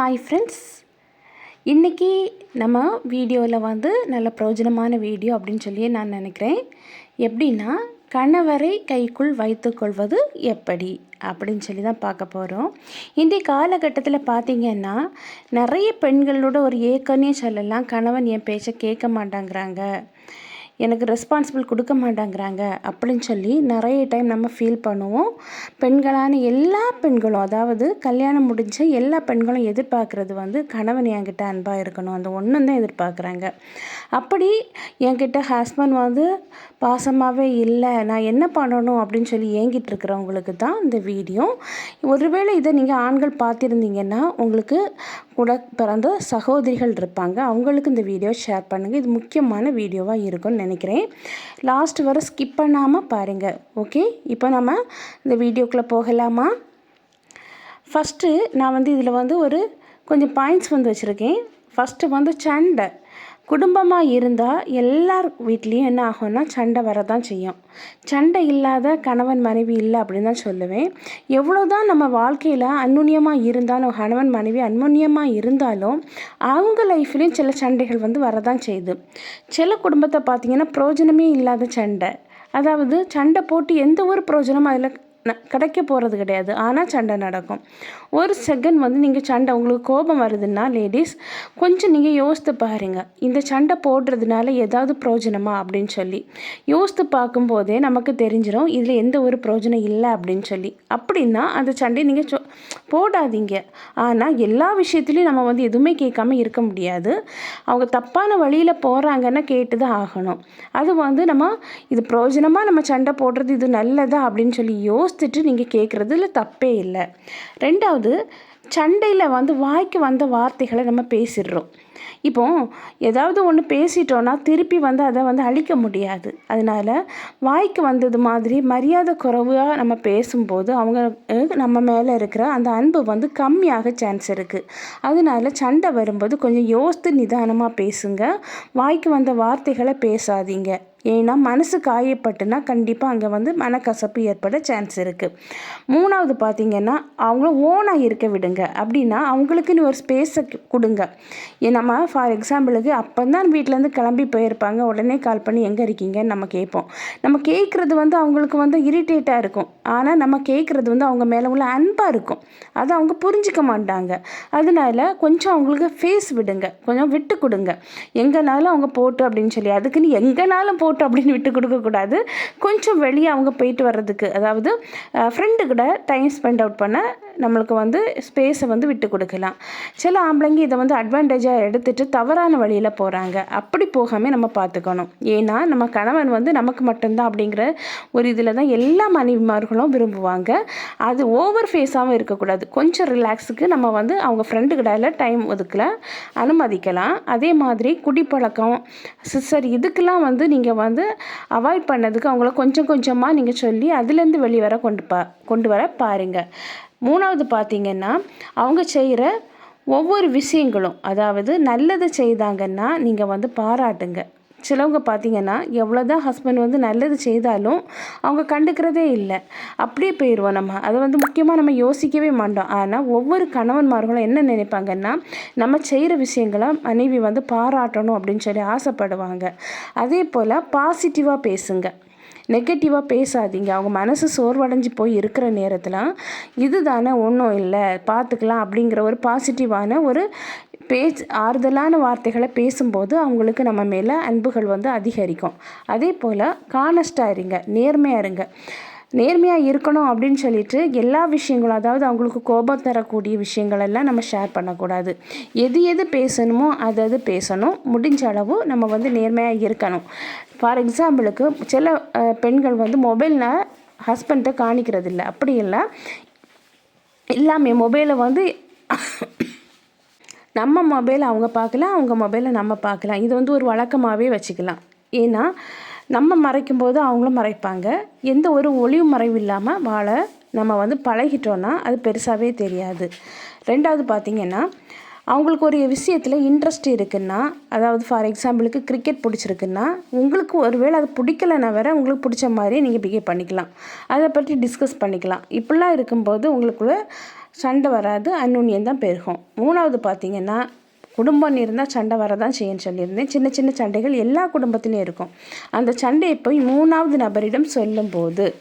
Hi friends இன்றைக்கி நம்ம வீடியோவில் வந்து நல்ல பிரயோஜனமான வீடியோ அப்படின்னு சொல்லி நான் நினைக்கிறேன். எப்படின்னா கணவரை கைக்குள் வைத்துக்கொள்வது எப்படி அப்படின்னு சொல்லி தான் பார்க்க போகிறோம் இன்றைய காலகட்டத்தில் பார்த்திங்கன்னா நிறைய பெண்களோட ஒரு ஏக்கனே சொல்லலாம். கணவன் என் பேச்சை கேட்க மாட்டாங்கிறாங்க. எனக்கு ரெஸ்பான்சிபிள் கொடுக்க மாட்டேங்கிறாங்க அப்படின்னு சொல்லி நிறைய டைம் நம்ம ஃபீல் பண்ணுவோம். பெண்களான எல்லா பெண்களும் அதாவது கல்யாணம் முடிஞ்ச எல்லா பெண்களும் எதிர்பார்க்குறது வந்து கணவன் என்கிட்ட அன்பாக இருக்கணும். அந்த ஒன்றும் தான் எதிர்பார்க்குறாங்க. அப்படி என்கிட்ட ஹஸ்பண்ட் வந்து பாசமாகவே இல்லை நான் என்ன பண்ணணும்? அப்படின்னு சொல்லி ஏங்கிட்டு இருக்கிறவங்களுக்கு தான் இந்த வீடியோ ஒருவேளை இதை நீங்கள் ஆண்கள் பார்த்துருந்தீங்கன்னா உங்களுக்கு கூட பிறந்த சகோதரிகள் இருப்பாங்க. அவங்களுக்கு இந்த வீடியோ ஷேர் பண்ணுங்கள் இது முக்கியமான வீடியோவாக இருக்கும்னு நினைக்கிறேன். லாஸ்ட் வர ஸ்கிப் பண்ணாமல் பாருங்கள் ஓகே இப்போ நம்ம இந்த வீடியோக்குள்ளே போகலாமா? ஃபஸ்ட்டு நான் வந்து இதில் வந்து ஒரு கொஞ்சம் பாயிண்ட்ஸ் வந்து வச்சுருக்கேன். ஃபஸ்ட்டு வந்து சண்டை. குடும்பமாக இருந்தால் எல்லார் வீட்லேயும் என்ன ஆகும்னா சண்டை வரதான் செய்யும். சண்டை இல்லாத கணவன் மனைவி இல்லை அப்படின்னு தான் சொல்லுவேன். எவ்வளோ தான் நம்ம வாழ்க்கையில் அன்னுன்யமாக இருந்தாலும் கணவன் மனைவி அன்னுன்யமாக இருந்தாலும் அவங்க லைஃப்லேயும் சில சண்டைகள் வந்து வரதான் செய்யுது. சில குடும்பத்தை பார்த்திங்கன்னா பிரயோஜனமே இல்லாத சண்டை. அதாவது சண்டை போட்டு எந்த ஒரு பிரயோஜனமும் அதில் கிடைக்க போகிறது கிடையாது. ஆனால் சண்டை நடக்கும். ஒரு செகண்ட் வந்து நீங்கள் சண்டை உங்களுக்கு கோபம் வருதுன்னா லேடிஸ் கொஞ்சம் நீங்கள் யோசித்து பாருங்கள் இந்த சண்டை போடுறதுனால ஏதாவது பிரயோஜனமா அப்படின்னு சொல்லி. யோசித்து பார்க்கும்போதே நமக்கு தெரிஞ்சிடும் இதில் எந்த ஒரு பிரயோஜனம் இல்லை அப்படின்னு சொல்லி. அப்படின்னா அந்த சண்டையை நீங்கள் சொ போடாதீங்க. ஆனால் எல்லா விஷயத்துலையும் நம்ம வந்து எதுவுமே கேட்காம இருக்க முடியாது. அவங்க தப்பான வழியில் போகிறாங்கன்னா கேட்டு தான் ஆகணும். அது வந்து நம்ம இது பிரயோஜனமாக நம்ம சண்டை போடுறது இது நல்லதா அப்படின்னு சொல்லி யோசிச்சுட்டு நீங்கள் கேட்குறதுல தப்பே இல்லை. ரெண்டாவது சண்டையில் வந்து வாய்க்கு வந்த வார்த்தைகளை நம்ம பேசிடுறோம். இப்போ ஏதாவது ஒன்று பேசிட்டோன்னா திருப்பி வந்து அதை வந்து அழிக்க முடியாது. அதனால் வாய்க்கு வந்தது மாதிரி மரியாதை குறைவாக நம்ம பேசும்போது அவங்க நம்ம மேலே இருக்கிற அந்த அன்பு வந்து கம்மியாக சான்ஸ் இருக்குது அதனால சண்டை வரும்போது கொஞ்சம் யோசித்து நிதானமாக பேசுங்க. வாய்க்கு வந்த வார்த்தைகளை பேசாதீங்க. ஏன்னா மனசு காயப்பட்டுனா கண்டிப்பாக அங்கே வந்து மனக்கசப்பு ஏற்பட சான்ஸ் இருக்குது மூணாவது பார்த்திங்கன்னா அவங்கள ஓனாக இருக்க விடுங்க. அப்படின்னா அவங்களுக்குன்னு ஒரு ஸ்பேஸை கொடுங்க. நம்ம ஃபார் எக்ஸாம்பிளுக்கு அப்போ தான் வீட்டிலேருந்து கிளம்பி போயிருப்பாங்க. உடனே கால் பண்ணி எங்கே இருக்கீங்கன்னு நம்ம கேட்போம். நம்ம கேட்குறது வந்து அவங்களுக்கு வந்து இரிட்டேட்டாக இருக்கும். ஆனால் நம்ம கேட்குறது வந்து அவங்க மேலே உள்ள அன்பாக இருக்கும். அதை அவங்க புரிஞ்சிக்க மாட்டாங்க. அதனால கொஞ்சம் அவங்களுக்கு ஃபேஸ் விடுங்க. கொஞ்சம் விட்டு கொடுங்க. எங்கேனாலும் அவங்க போட்டு அப்படின்னு சொல்லி அதுக்குன்னு எங்கேனாலும் போட்டு அப்படின்னு விட்டு கொடுக்கக்கூடாது கொஞ்சம் வெளியே அவங்க போயிட்டு வர்றதுக்கு அதாவது ஃப்ரெண்டு கூட டைம் ஸ்பெண்ட் அவுட் பண்ண நம்மளுக்கு வந்து ஸ்பேஸை வந்து விட்டு கொடுக்கலாம். சில ஆம்பளைங்க இதை வந்து அட்வான்டேஜாக எடுத்து எடுத்துகிட்டு தவறான வழியில் போகிறாங்க அப்படி போகாமல் நம்ம பார்த்துக்கணும் ஏன்னா நம்ம கணவன் வந்து நமக்கு மட்டும்தான் அப்படிங்கிற ஒரு இதில் தான் எல்லா மனைவிமார்களும் விரும்புவாங்க. அது ஓவர் ஃபேஸாகவும் இருக்கக்கூடாது. கொஞ்சம் ரிலாக்ஸுக்கு நம்ம வந்து அவங்க ஃப்ரெண்டு கடையில் டைம் ஒதுக்கல அனுமதிக்கலாம். அதே மாதிரி குடிப்பழக்கம் சிஸ்டர் இதுக்கெல்லாம் வந்து நீங்கள் வந்து அவாய்ட் பண்ணதுக்கு அவங்கள கொஞ்சம் கொஞ்சமாக நீங்கள் சொல்லி அதுலேருந்து வெளிவர கொண்டு பா கொண்டு வர பாருங்கள் மூணாவது பார்த்திங்கன்னா அவங்க செய்கிற ஒவ்வொரு விஷயங்களும் அதாவது நல்லதை செய்தாங்கன்னா நீங்கள் வந்து பாராட்டுங்க. சிலவங்க பார்த்தீங்கன்னா எவ்வளோ தான் ஹஸ்பண்ட் வந்து நல்லது செய்தாலும் அவங்க கண்டுக்கிறதே இல்லை. அப்படியே போயிடுவோம் நம்ம. அதை வந்து முக்கியமாக நம்ம யோசிக்கவே மாட்டோம். ஆனால் ஒவ்வொரு கணவன்மார்களும் என்ன நினைப்பாங்கன்னா நம்ம செய்கிற விஷயங்களை மனைவி வந்து பாராட்டணும் அப்படின்னு சொல்லி ஆசைப்படுவாங்க. அதே போல் பாசிட்டிவாக பேசுங்க. நெகட்டிவாக பேசாதீங்க. அவங்க மனசு சோர்வடைஞ்சு போய் இருக்கிற நேரத்தில் இது தானே ஒன்றும் இல்லை பார்த்துக்கலாம் அப்படிங்கிற ஒரு பாசிட்டிவான ஒரு பேச்சு ஆறுதலான வார்த்தைகளை பேசும்போது அவங்களுக்கு நம்ம மேலே அன்புகள் வந்து அதிகரிக்கும். அதே போல் கானஸ்டாக இருங்க நேர்மையாக இருங்க. நேர்மையாக இருக்கணும் அப்படின்னு சொல்லிட்டு எல்லா விஷயங்களும் அதாவது அவங்களுக்கு கோபம் தரக்கூடிய விஷயங்கள் எல்லாம் நம்ம ஷேர் பண்ணக்கூடாது. எது எது பேசணுமோ அது அது பேசணும். முடிஞ்ச அளவு நம்ம வந்து நேர்மையாக இருக்கணும். ஃபார் எக்ஸாம்பிளுக்கு சில பெண்கள் வந்து மொபைலில் ஹஸ்பண்ட்டை காணிக்கிறது இல்லை அப்படி இல்லை. எல்லாமே மொபைலை வந்து நம்ம மொபைலை அவங்க பார்க்கலாம் அவங்க மொபைலை நம்ம பார்க்கலாம். இது வந்து ஒரு வழக்கமாகவே வச்சுக்கலாம். ஏன்னா நம்ம மறைக்கும் போது அவங்களும் மறைப்பாங்க. எந்த ஒரு ஒளிவு மறைவு இல்லாமல் வாழ நம்ம வந்து பழகிட்டோன்னா அது பெருசாகவே தெரியாது. ரெண்டாவது பார்த்திங்கன்னா அவங்களுக்கு ஒரு விஷயத்தில் இன்ட்ரெஸ்ட் இருக்குன்னா அதாவது ஃபார் எக்ஸாம்பிளுக்கு கிரிக்கெட் பிடிச்சிருக்குன்னா உங்களுக்கு ஒருவேளை அது பிடிக்கலனா வேற உங்களுக்கு பிடிச்ச மாதிரி நீங்கள் பிஹேவ் பண்ணிக்கலாம். அதை பற்றி டிஸ்கஸ் பண்ணிக்கலாம். இப்படிலாம் இருக்கும்போது உங்களுக்குள்ள சண்டை வராது அந்நுண்ணியம் தான் பெருகும். மூணாவது பார்த்திங்கன்னா குடும்பம் இருந்தால் சண்டை வரதான் செய்யும் சொல்லியிருந்தேன். சின்ன சின்ன சண்டைகள் எல்லா குடும்பத்திலையும் இருக்கும். அந்த சண்டையை போய் மூணாவது நபரிடம் சொல்லும்போது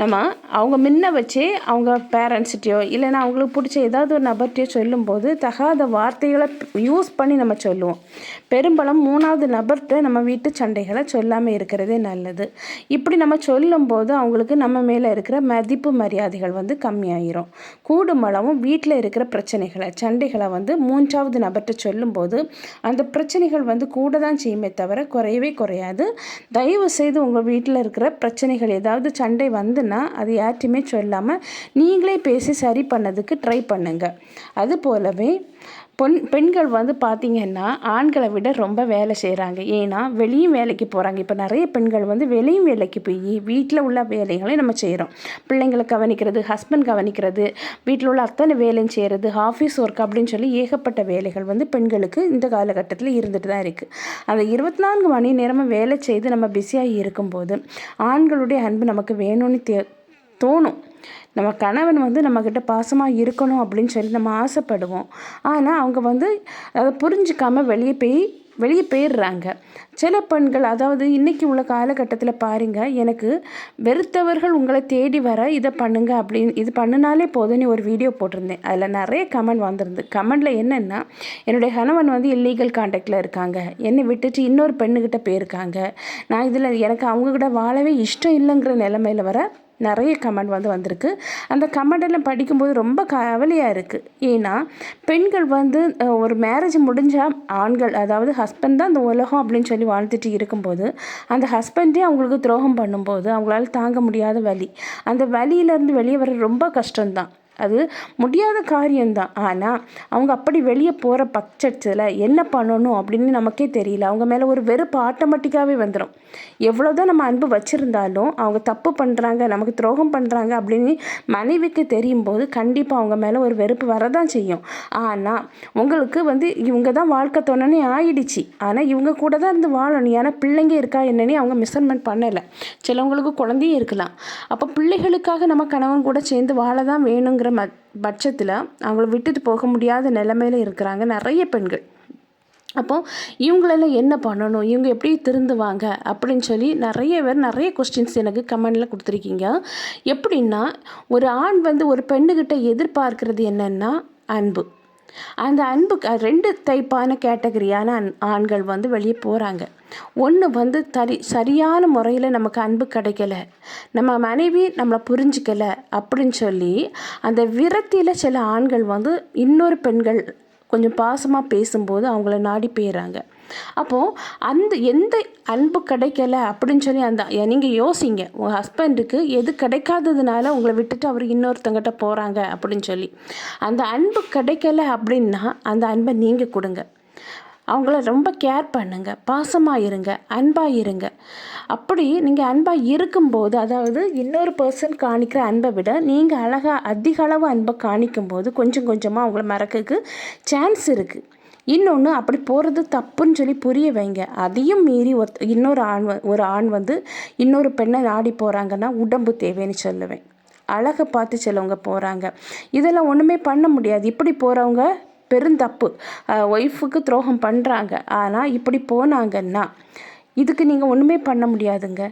நம்ம அவங்க முன்ன வச்சு அவங்க பேரண்ட்ஸ்கிட்டயோ இல்லைன்னா அவங்களுக்கு பிடிச்ச ஏதாவது ஒரு நபர்கிட்டயோ சொல்லும்போது தகாத வார்த்தைகளை யூஸ் பண்ணி நம்ம சொல்லுவோம். பெரும்பாலும் மூணாவது நபர்கிட்ட நம்ம வீட்டு சண்டைகளை சொல்லாமல் இருக்கிறதே நல்லது. இப்படி நம்ம சொல்லும்போது அவங்களுக்கு நம்ம மேலே இருக்கிற மதிப்பு மரியாதைகள் வந்து கம்மியாயிரும். கூடுமளவும் வீட்டில் இருக்கிற பிரச்சனைகளை சண்டைகளை வந்து மூன்றாவது நபர்கிட்ட சொல்லும்போது அந்த பிரச்சனைகள் வந்து கூட தான் செய்யுமே தவிர குறையவே குறையாது. தயவு செய்து உங்கள் வீட்டில் இருக்கிற பிரச்சனைகள் ஏதாவது சண்டை வந்து இல்லைன்னா அது யார்ட்டையுமே சொல்லாமல் நீங்களே பேசி சரி பண்ணதுக்கு ட்ரை பண்ணுங்கள் அது போலவே பொன் பெண்கள் வந்து பார்த்திங்கன்னா ஆண்களை விட ரொம்ப வேலை செய்கிறாங்க ஏன்னா வெளியும் வேலைக்கு போகிறாங்க இப்போ நிறைய பெண்கள் வந்து வெளியும் வேலைக்கு போய் வீட்டில் உள்ள வேலைகளை நம்ம செய்கிறோம் பிள்ளைங்களை கவனிக்கிறது ஹஸ்பண்ட் கவனிக்கிறது வீட்டில் உள்ள அத்தனை வேலையும் செய்கிறது ஆஃபீஸ் ஒர்க் அப்படின்னு சொல்லி ஏகப்பட்ட வேலைகள் வந்து பெண்களுக்கு இந்த காலகட்டத்தில் இருந்துட்டு தான் இருக்குது அந்த இருபத்தி நான்கு மணி நேரமும் வேலை செய்து நம்ம பிஸியாக இருக்கும்போது ஆண்களுடைய அன்பு நமக்கு வேணும்னு தே தோணும். நம்ம கணவன் வந்து நம்மக்கிட்ட பாசமாக இருக்கணும் அப்படின்னு சொல்லி நம்ம ஆசைப்படுவோம். ஆனால் அவங்க வந்து அதை புரிஞ்சிக்காமல் வெளியே போய் வெளியே போயிடுறாங்க. சில பெண்கள் அதாவது இன்றைக்கி உள்ள காலகட்டத்தில் பாருங்கள் எனக்கு வெறுத்தவர்கள் உங்களை தேடி வர இதை பண்ணுங்க அப்படின்னு இது பண்ணினாலே போதும்னு ஒரு வீடியோ போட்டிருந்தேன். அதில் நிறைய கமெண்ட் வந்திருந்து கமெண்டில் என்னென்னா என்னுடைய கணவன் வந்து இல்லீகல் காண்டாக்டில் இருக்காங்க. என்னை விட்டுட்டு இன்னொரு பெண்ணுக்கிட்ட போயிருக்காங்க. நான் இதில் எனக்கு அவங்கக்கிட்ட வாழவே இஷ்டம் இல்லைங்கிற நிலமையில வர நிறைய கமெண்ட் வந்து வந்திருக்கு. அந்த கமெண்டெல்லாம் படிக்கும்போது ரொம்ப கவலையாக இருக்குது ஏன்னா பெண்கள் வந்து ஒரு மேரேஜ் முடிஞ்சால் ஆண்கள் அதாவது ஹஸ்பண்ட் தான் இந்த உலகம் அப்படின்னு சொல்லி வாழ்ந்துட்டு இருக்கும்போது அந்த ஹஸ்பண்டே அவங்களுக்கு துரோகம் பண்ணும்போது அவங்களால தாங்க முடியாத வலி. அந்த வலியிலேருந்து வெளியே வர ரொம்ப கஷ்டம்தான். அது முடியாத காரியம்தான். ஆனால் அவங்க அப்படி வெளியே போகிற பட்சத்தில் என்ன பண்ணணும் அப்படின்னு நமக்கே தெரியல. அவங்க மேலே ஒரு வெறுப்பு ஆட்டோமேட்டிக்காகவே வந்துடும் எவ்வளோ தான் நம்ம அன்பு வச்சுருந்தாலும் அவங்க தப்பு பண்ணுறாங்க நமக்கு துரோகம் பண்ணுறாங்க அப்படின்னு மனைவிக்கு தெரியும் போது கண்டிப்பாக அவங்க மேலே ஒரு வெறுப்பு வரதான் செய்யும். ஆனால் உங்களுக்கு வந்து இவங்க தான் வாழ்க்கை தோணனே ஆயிடுச்சு. ஆனால் இவங்க கூட தான் இருந்து வாழணும். ஏன்னா பிள்ளைங்க இருக்கா என்னன்னு அவங்க மெஷர்மெண்ட் பண்ணலை. சிலவங்களுக்கு குழந்தையும் இருக்கலாம். அப்போ பிள்ளைகளுக்காக நம்ம கணவன் கூட சேர்ந்து வாழ தான் வேணுங்கிற ம பட்சத்தில் அவங்கள விட்டுட்டு போக முடியாத நிலமையில இருக்கிறாங்க நிறைய பெண்கள். அப்போது இவங்களெல்லாம் என்ன பண்ணணும்? இவங்க எப்படி திருந்துவாங்க? அப்படின்னு சொல்லி நிறைய பேர் நிறைய கொஸ்டின்ஸ் எனக்கு கமெண்டில் கொடுத்துருக்கீங்க. எப்படின்னா ஒரு ஆண் வந்து ஒரு பெண்ணுக்கிட்ட எதிர்பார்க்கறது என்னென்னா அன்பு. அந்த அன்பு ரெண்டு டைப்பான கேட்டகரியான ஆண்கள் வந்து வெளியே போகிறாங்க ஒன்று வந்து தரி சரியான முறையில் நமக்கு அன்பு கிடைக்கல. நம்ம மனைவி நம்மளை புரிஞ்சிக்கலை அப்படின்னு சொல்லி அந்த விரத்தியில் சில ஆண்கள் வந்து இன்னொரு பெண்கள் கொஞ்சம் பாசமாக பேசும்போது அவங்கள நாடி போயிடுறாங்க அப்போது அந்த எந்த அன்பு கிடைக்கல அப்படின்னு சொல்லி அந்த நீங்கள் யோசிங்க. உங்கள் ஹஸ்பண்டுக்கு எது கிடைக்காததுனால உங்களை விட்டுட்டு அவர் இன்னொருத்தங்கிட்ட போகிறாங்க அப்படின்னு சொல்லி. அந்த அன்பு கிடைக்கல அப்படின்னா அந்த அன்பை நீங்கள் கொடுங்க. அவங்கள ரொம்ப கேர் பண்ணுங்கள் பாசமாக இருங்க. அன்பாக இருங்க. அப்படி நீங்கள் அன்பாக இருக்கும்போது அதாவது இன்னொரு பர்சன் காணிக்கிற அன்பை விட நீங்கள் அழகாக அதிக அளவு அன்பை காணிக்கும்போது கொஞ்சம் கொஞ்சமாக அவங்கள மறக்கக்கு சான்ஸ் இருக்குது இன்னொன்று அப்படி போகிறது தப்புன்னு சொல்லி புரிய வைங்க. அதையும் மீறி ஒருத் இன்னொரு ஆண் ஒரு ஆண் வந்து இன்னொரு பெண்ணை நாடி போகிறாங்கன்னா உடம்பு தேவைன்னு சொல்லுவேன். அழகை பார்த்து சிலவங்க போகிறாங்க இதெல்லாம் ஒன்றுமே பண்ண முடியாது. இப்படி போகிறவங்க பெருந்தப்பு ஒய்ஃபுக்கு துரோகம் பண்ணுறாங்க ஆனால் இப்படி போனாங்கன்னா இதுக்கு நீங்கள் ஒன்றுமே பண்ண முடியாதுங்க.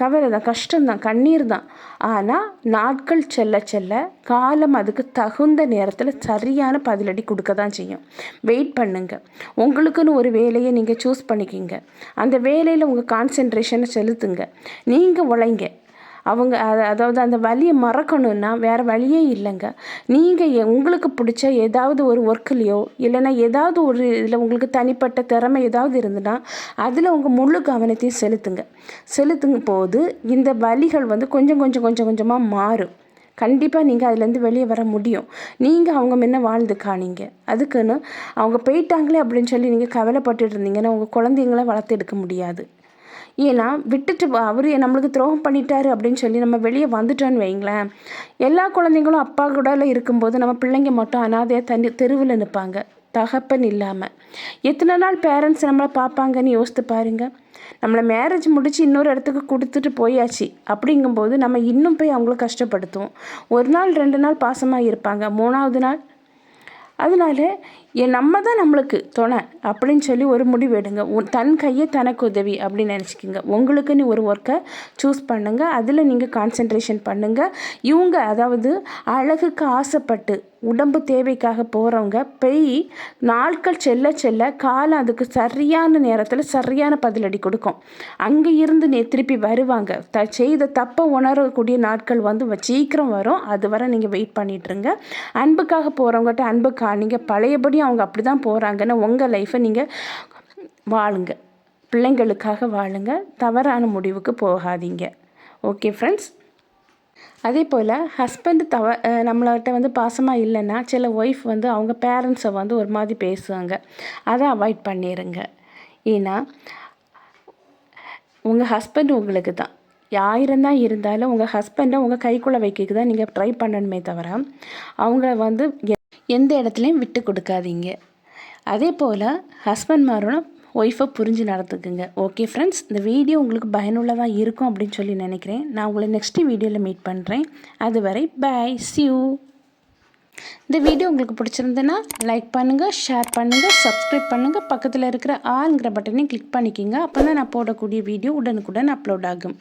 கவலை தான் கஷ்டம்தான் கண்ணீர் தான் ஆனால் நாட்கள் செல்ல செல்ல காலம் அதுக்கு தகுந்த நேரத்தில் சரியான பதிலடி கொடுக்க தான் செய்யும். வெயிட் பண்ணுங்கள் உங்களுக்குன்னு ஒரு வேலையை நீங்கள் சூஸ் பண்ணிக்கிங்க. அந்த வேலையில் உங்கள் கான்சென்ட்ரேஷனை செலுத்துங்க. நீங்கள் உழைங்க. அவங்க அதாவது அந்த வலியை மறக்கணுன்னா வேறு வழியே இல்லைங்க. நீங்கள் உங்களுக்கு பிடிச்ச ஏதாவது ஒரு ஒர்க்குலேயோ இல்லைன்னா ஏதாவது ஒரு இதில் உங்களுக்கு தனிப்பட்ட திறமை ஏதாவது இருந்துன்னா அதில் உங்கள் முழு கவனத்தையும் செலுத்துங்க. செலுத்துங்க போது இந்த வலிகள் வந்து கொஞ்சம் கொஞ்சம் கொஞ்சம் கொஞ்சமாக மாறும். கண்டிப்பாக நீங்கள் அதுலேருந்து வெளியே வர முடியும். நீங்கள் அவங்க முன்ன வாழ்ந்து காணிங்க. அதுக்குன்னு அவங்க போயிட்டாங்களே அப்படின்னு சொல்லி நீங்கள் கவலைப்பட்டுட்டு இருந்தீங்கன்னா உங்கள் குழந்தைங்கள வளர்த்து எடுக்க முடியாது. ஏன்னா விட்டுட்டு அவர் நம்மளுக்கு துரோகம் பண்ணிட்டாரு அப்படின்னு சொல்லி நம்ம வெளியே வந்துட்டோன்னு வைங்களேன். எல்லா குழந்தைங்களும் அப்பா கூட இருக்கும்போது நம்ம பிள்ளைங்க மட்டும் அனாதையாக தண்ணி தெருவில் நிற்பாங்க தகப்பன் இல்லாமல் எத்தனை நாள் பேரண்ட்ஸ் நம்மளை பார்ப்பாங்கன்னு யோசித்து பாருங்கள் நம்மளை மேரேஜ் முடித்து இன்னொரு இடத்துக்கு கொடுத்துட்டு போயாச்சு அப்படிங்கும்போது நம்ம இன்னும் போய் அவங்கள கஷ்டப்படுத்துவோம். ஒரு நாள் ரெண்டு நாள் பாசமாக இருப்பாங்க. மூணாவது நாள். அதனால என் நம்ம தான் நம்மளுக்கு துணை அப்படின்னு சொல்லி ஒரு முடிவு எடுங்க. உன் தன் கையை தனக்கு உதவி அப்படின்னு நினச்சிக்கோங்க. உங்களுக்குன்னு ஒரு ஒர்க்கை சூஸ் பண்ணுங்கள் அதில் நீங்கள் கான்சென்ட்ரேஷன் பண்ணுங்கள் இவங்க அதாவது அழகுக்கு ஆசைப்பட்டு உடம்பு தேவைக்காக போகிறவங்க பெய் நாட்கள் செல்ல செல்ல காலம் அதுக்கு சரியான நேரத்தில் சரியான பதிலடி கொடுக்கும். அங்கே இருந்து நே திருப்பி வருவாங்க. த செய்த தப்பை உணரக்கூடிய நாட்கள் வந்து சீக்கிரம் வரும். அது வரை நீங்கள் வெயிட் பண்ணிட்டுருங்க அன்புக்காக போகிறவங்ககிட்ட அன்புக்கா நீங்கள் பழையபடியும் அவங்க அப்படி தான் போகிறாங்கன்னு உங்கள் லைஃப்பை நீங்கள் வாழுங்க. பிள்ளைங்களுக்காக வாழுங்க. தவறான முடிவுக்கு போகாதீங்க. ஓகே ஃப்ரெண்ட்ஸ் அதே போல் ஹஸ்பண்ட் தவ நம்மள்கிட்ட வந்து பாசமாக இல்லைன்னா சில ஒய்ஃப் வந்து அவங்க பேரண்ட்ஸை வந்து ஒரு மாதிரி பேசுவாங்க. அதை அவாய்ட் பண்ணிடுங்க ஏன்னா உங்கள் ஹஸ்பண்ட் உங்களுக்கு தான் ஆயிரம் தான் இருந்தாலும் உங்கள் ஹஸ்பண்டை உங்கள் கைக்குள்ளே வைக்க தான் நீங்கள் ட்ரை பண்ணணுமே தவிர அவங்கள வந்து எந்த இடத்துலையும் விட்டு கொடுக்காதீங்க. அதே போல் ஹஸ்பண்ட்மாரோட ஒய்ஃபை புரிஞ்சு நடத்துக்குங்க ஓகே ஃப்ரெண்ட்ஸ் இந்த வீடியோ உங்களுக்கு பயனுள்ளதாக இருக்கும் அப்படின்னு சொல்லி நினைக்கிறேன். நான் உங்களை நெக்ஸ்ட் வீடியோவில் மீட் பண்ணுறேன் அதுவரை பாய் சியூ இந்த வீடியோ உங்களுக்கு பிடிச்சிருந்ததுன்னா லைக் பண்ணுங்கள் ஷேர் பண்ணுங்கள் சப்ஸ்கிரைப் பண்ணுங்கள் பக்கத்தில் இருக்கிற ஆளுங்கிற பட்டனையும் கிளிக் பண்ணிக்கிங்க. அப்போ தான் நான் போடக்கூடிய வீடியோ உடனுக்குடன் அப்லோட் ஆகும்.